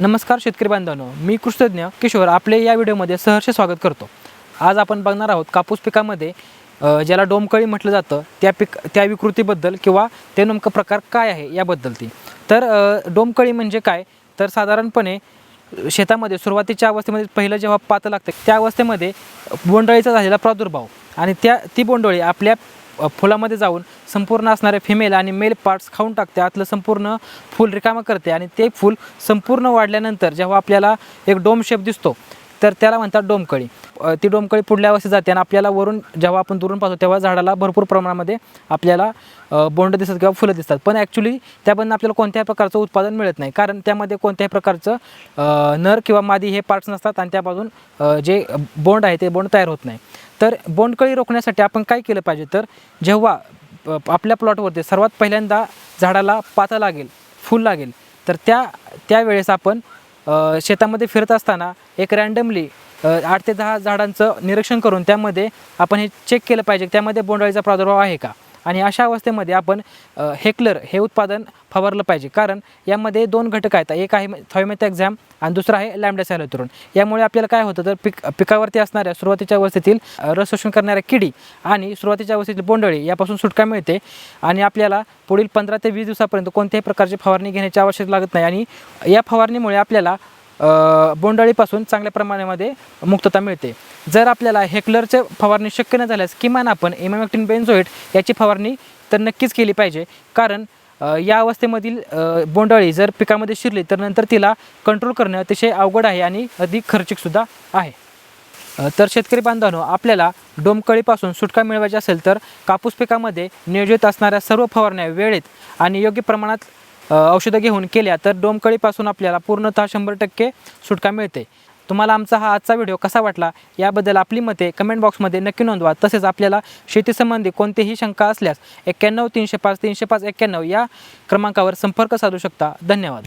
नमस्कार शेतकरी बांधवांनो मी कृषितज्ञ किशोर आपले या व्हिडिओमध्ये सहर्ष स्वागत करतो. आज आपण बघणार आहोत कापूस पिकामध्ये ज्याला डोमकळी म्हटलं जातं त्या पिक त्या विकृतीबद्दल किंवा ते नेमकं प्रकार काय आहे याबद्दल ती तर डोमकळी म्हणजे काय? तर साधारणपणे शेतामध्ये सुरुवातीच्या अवस्थेमध्ये पहिलं जेव्हा पातं लागतं त्या अवस्थेमध्ये बोंडअळीचा झालेला प्रादुर्भाव आणि त्या ती बोंडअळी आपल्या फुलामध्ये जाऊन संपूर्ण असणारे फिमेल आणि मेल पार्ट्स खाऊन टाकते. आतलं संपूर्ण फूल रिकामं करते आणि ते फूल संपूर्ण वाढल्यानंतर जेव्हा आपल्याला एक डोम शेप दिसतो तर त्याला म्हणतात डोमकळी. ती डोमकळी पुढल्या अवस्थेत जाते आणि आपल्याला वरून जेव्हा आपण दुरून पाहतो तेव्हा झाडाला भरपूर प्रमाणामध्ये आपल्याला बोंड दिसतात किंवा फुलं दिसतात. पण ॲक्च्युली त्यामधून आपल्याला कोणत्याही प्रकारचं उत्पादन मिळत नाही. कारण त्यामध्ये कोणत्याही प्रकारचं नर किंवा मादी हे पार्ट्स नसतात आणि त्यापासून जे बोंड आहे ते बोंड तयार होत नाही. तर बोंडकळी रोखण्यासाठी आपण काय केलं पाहिजे? तर जेव्हा आपल्या प्लॉटवरती सर्वात पहिल्यांदा झाडाला पाता लागेल फूल लागेल तर त्या त्यावेळेस आपण शेतामध्ये फिरत असताना एक रँडमली आठ ते दहा झाडांचं निरीक्षण करून त्यामध्ये आपण हे चेक केलं पाहिजे. त्यामध्ये बोंडअळीचा प्रादुर्भाव आहे का? आणि अशा अवस्थेमध्ये आपण हेक्लर हे उत्पादन फवारलं पाहिजे. कारण यामध्ये दोन घटक आहेत. एक आहे थॉयमेथ एक्झाम आणि दुसरा आहे लॅमडेसॅलोथ्रोन यामुळे आपल्याला काय होतं तर पिक पिकावरती असणाऱ्या सुरुवातीच्या अवस्थेतील रस शोषण करणाऱ्या किडी आणि सुरुवातीच्या अवस्थेतील बोंडळी यापासून सुटका मिळते आणि आपल्याला पुढील पंधरा ते वीस दिवसापर्यंत कोणत्याही प्रकारची फवारणी घेण्याची आवश्यकता लागत नाही आणि या फवारणीमुळे आपल्याला बोंडाळीपासून बोंडअळीपासून चांगल्या प्रमाणामध्ये मुक्तता मिळते. जर आपल्याला हेक्लरचे फवारणी शक्य न झाल्यास किमान आपण एमॅमॅक्टिन बेन्झोएट याची फवारणी तर नक्कीच केली पाहिजे. कारण या अवस्थेमधील बोंडाळी बोंडअळी जर पिकामध्ये शिरली तर नंतर तिला कंट्रोल करणे अतिशय अवघड आहे आणि अधिक खर्चिकसुद्धा आहे. तर शेतकरी बांधवांनो आपल्याला डोमकळीपासून सुटका मिळवायची असेल तर कापूस पिकामध्ये नियोजित असणाऱ्या सर्व फवारण्या वेळेत आणि योग्य प्रमाणात औषधं घेऊन केल्या तर डोमकळीपासून आपल्याला पूर्णतः शंभर टक्के सुटका मिळते. तुम्हाला आमचा हा आजचा व्हिडिओ कसा वाटला याबद्दल आपली मते कमेंट बॉक्समध्ये नक्की नोंदवा. तसेच आपल्याला शेतीसंबंधी कोणतीही शंका असल्यास एक्क्याण्णव तीनशे पाच तीनशे पाच एक्क्याण्णव या क्रमांकावर संपर्क साधू शकता. धन्यवाद.